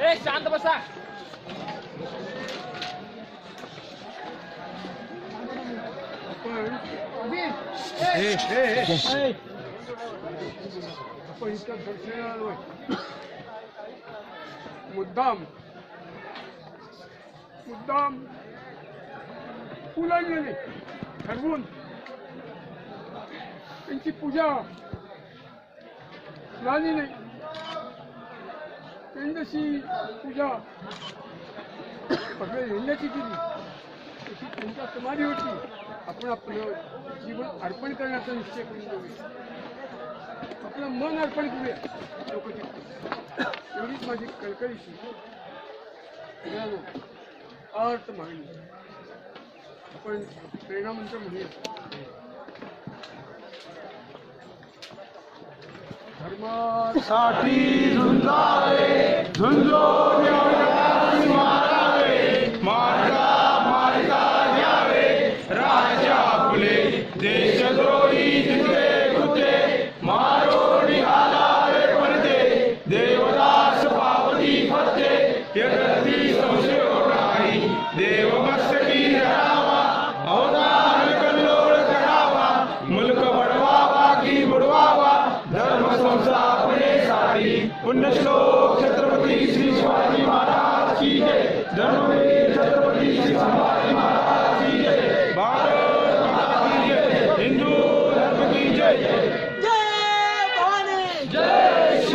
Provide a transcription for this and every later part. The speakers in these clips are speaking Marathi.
ए शांत बसा आपण इथं दर्शनाला आलोय मुद्दाम मुद्दाम फुलांनी. ठरवून त्यांची पूजा. झाली नाही त्यांच्याशी पूजा. सगळ्या येण्याची केली तशी त्यांच्या होती. आपण आपलं जीवन अर्पण करण्याचा निश्चय करून घेऊया. आपलं मन अर्पण करूया. लोक एवढीच माझी कळकळीची. अर्थ मागणी. आपण प्रेरणामंत्र म्हणूया धर्मात झुंजावे झुंजो मारावे मार्गा मार्गा द्यावे राजा फुले देशद्रोही जिथे कुठे मारोडी आलावे पडते. देवदास पावती फते यगती संशय नाही देव पुण्यश्लोक छत्रपती श्री शिवाजी महाराज की जय. धर्मवीर छत्रपती श्री शिवाजी महाराज की जय. भारत माता की जय. हिंदू धर्म की जय. जय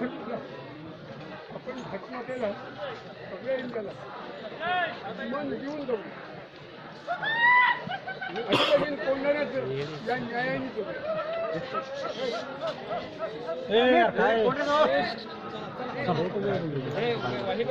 तुला आपण घटना केला सगळ्या इंडियाला मन देऊन जाऊ या न्यायाने हे